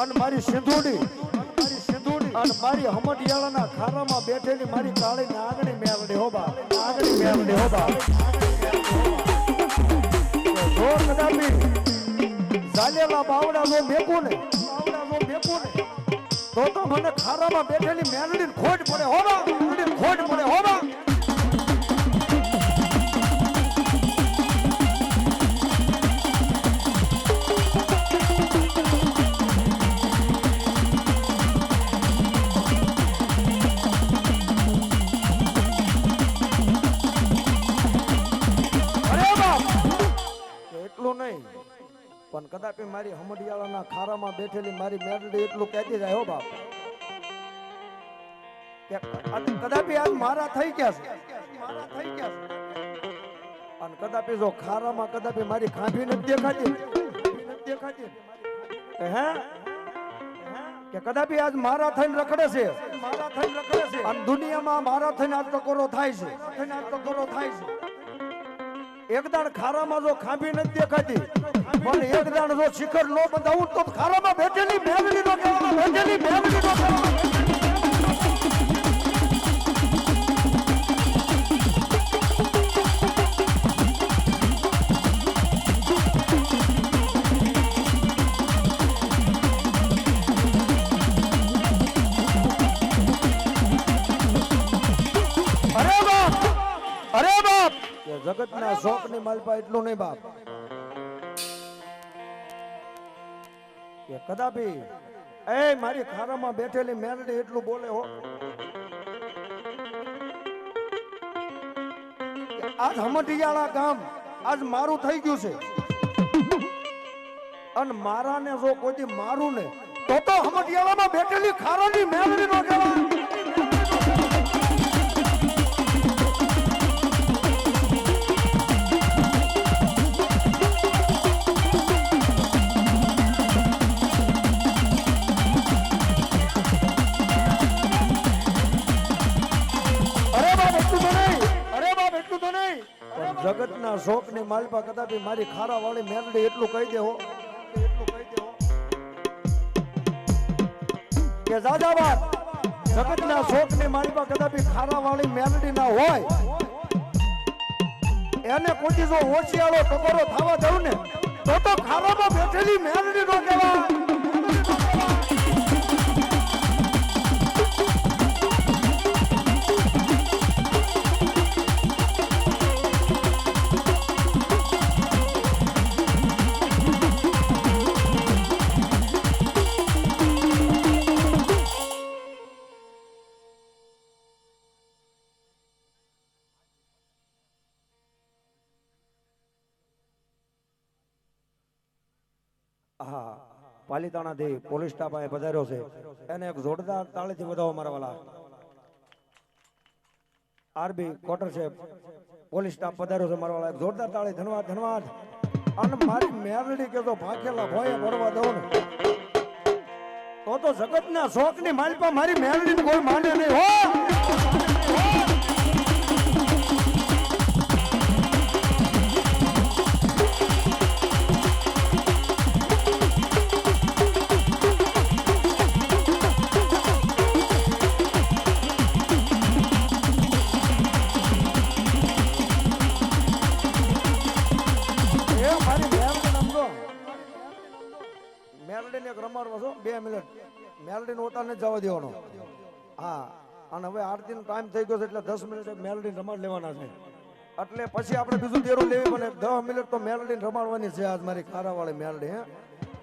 અને મારી સિંધુડી, અને મારી હમટિયાળાના ખારામાં બેઠેલી મારી કાળી નાગણી મેલડી હો બા નાગણી મેલડી હો બા. જો કદાપી ઝાલેલા બાવડા જો મેકું ને બાવડા જો મેકું ને તો તો મને ખારામાં બેઠેલી મેલડી ખોટ પડે હો એટલું નહીં. પણ કદાપી મારી હમડિયાળાના ખારામાં બેઠેલી મારી મેરડી એટલું કહેતી જાય હો બાપ. કદાપી આજ મારા થઈ ગયા છે. મારા થઈ ગયા છે અને કદાપી જો ખારામાં કદાપી મારી ખાંભી નથી દેખાતી. દેખાતી હે? કે કદાપી આજ મારા થઈને રખડે છે? મારા થઈને રખડે છે. અને દુનિયામાં મારા થઈને આજ ટકોરો થાય છે. થઈને આજ ટકોરો થાય છે. એક દાણ ખારામાં જો ખાંભી નથી દેખાતી, પણ એક દાણ જો શિખર નો બંધાવું તો ખારામાં બેઠેલી મેઘડી નો કહેવામાં બેઠેલી નો કે શોખ શોખની માલપા એટલું નહીં બાપ. કે કદાપી, એ, મારી ખારામાં બેઠેલી મેરડી એટલું બોલે હો. આજ હમટિયાળા ગામ, આજ મારું થઈ ગયું છે. અને મારાને જો કોઈ મારું ને તો તો હમટિયાળામાં બેઠેલી ખારાની મેરડી નો પણ જગતના શોખની માલપા કદાચ મારી ખારા વાળી મેરડી એટલું કહી દે હો એટલું કહી દે હો કે જાજા બાપ જગતના શોખની માલપા કદાપી ખારા વાળી મેલડી ના હોય. એને કોઈ જો ઓછિયાળો ટકોરો થવા દઉં ને, તો તો ખારામાં બેઠેલી મેલડી નો હા પાલીતાણાથી પોલીસ સ્ટાફ પધાર્યો છે. એને એક જોરદાર તાળીથી વધાવો મારા વાલા આરબી કોટર છે. પોલીસ સ્ટાફ પધાર્યો છે મારા વાલા એક જોરદાર તાળી. ધન્યવાદ ધન્યવાદ. અને મારી મેરડી કે તો ભાખેલા ભોય પડવા દઉં ને. તો તો જગતના શોખની માલપા મારી મેરડીને કોઈ માને નહીં, હો! મેરડીને એક રમાડવા છો, બે મિનિટ. મેલડીને ઓટાને જવા દેવાનો. હા, અને હવે આરતીનો ટાઈમ થઈ ગયો છે એટલે દસ મિનિટ મેલડીને રમાડ લેવાના છે. એટલે પછી આપણે બીજું તેરું લેવી પણ દસ મિનિટ તો મેલડીને રમાડવાની છે આજ મારી ખારાવાળી મેલડી, હે.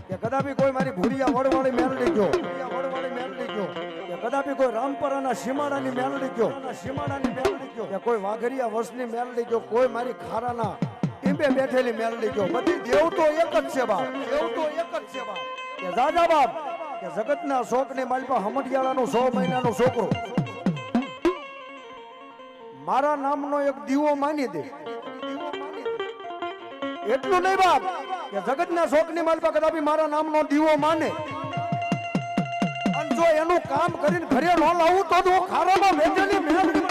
કે કદાપી કોઈ મારી ભૂરિયા વડવાળી મેલડી ગયો. વડવાળી મેલડી ગયો. કદાપી કોઈ રામપરાના સીમાડાની મેલડી ગયો. સીમાડાની મેલડી ગયો કોઈ વાઘરિયા વર્ષની મેલડી ગયો. કોઈ મારી ખારાના ટીંબે બેઠેલી મેલડી ગયો બધી દેવ તો એક જ છે બાપ, દેવ તો એક જ છે બાપ. કે જાજા બાપ, કે જગતના શોકની માલપા હમડિયાળાનો સો મહિનાનો છોકરો. મારા નામનો એક દીવો માની દે. એટલું નહીં બાપ, કે જગતના શોકની માલપા કદાપી મારા નામનો દીવો માને. અને જો એનું કામ કરીને ઘરે ન લાવું તો ખારામાં વેચેલી મેલડી